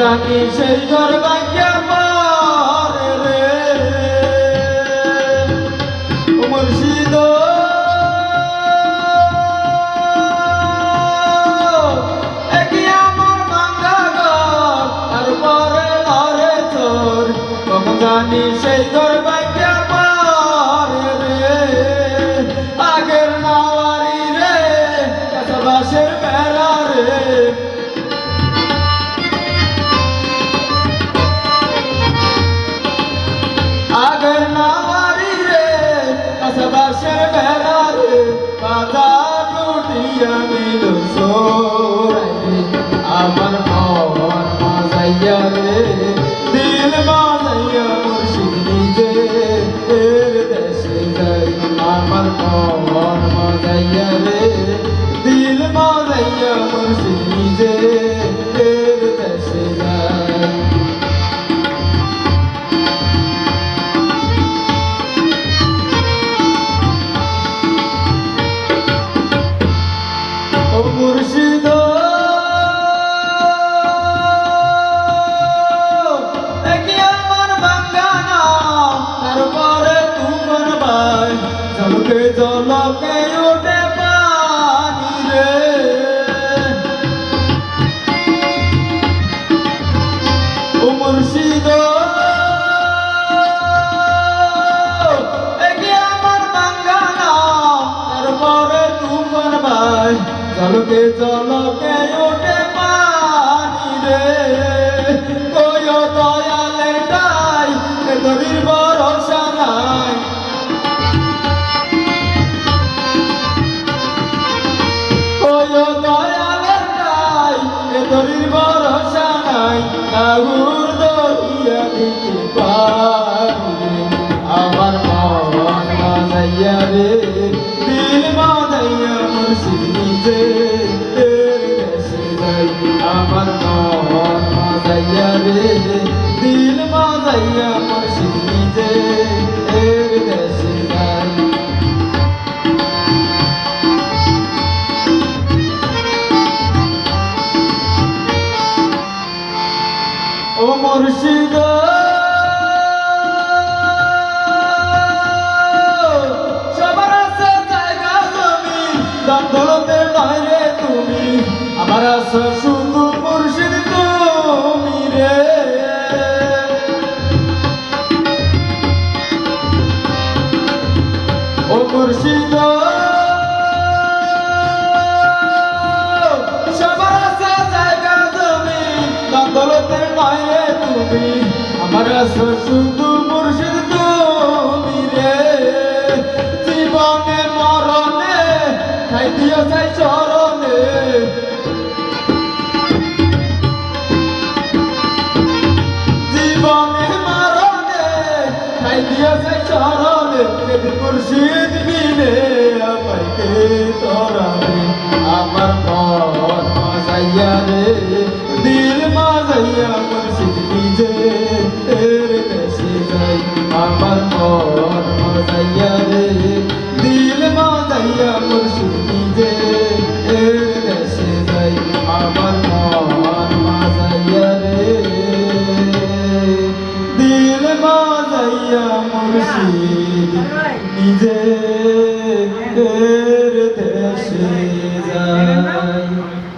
জানি সেই ঘর ভাগ্যা পারে রে। মুর্শিদ জানি সেই ঘর লুটিয়া নিল সোরাই আমার মাজাইয়া রে দিল মজাইয়া মুর্শিদ নিজে এর দেশে যাই আমার মন মাজাইয়া রে, দিল মাজাইয়া মুর্শিদ। জলকে জলকে ওঠে পানি রে। ও মুর্শিদ জলকে জলকে দরিয়া দিতে পারি আমার রে দন্দলতে নয় রে তুমি। আমার শুধু মুর্শিদ তুমি রে। ও মুর্শিদ আমার শুধু মুর্শিদ চাই চরণে। জীবনে মরণে খাই চাই চরণে যদি মুর্শিদ বিনে আমায় কে তরাবে, আমার মন মাজাইয়া রে, দিল মন মাজাইয়া রে। মুর্শিদ নিজে এর দেশে যায়।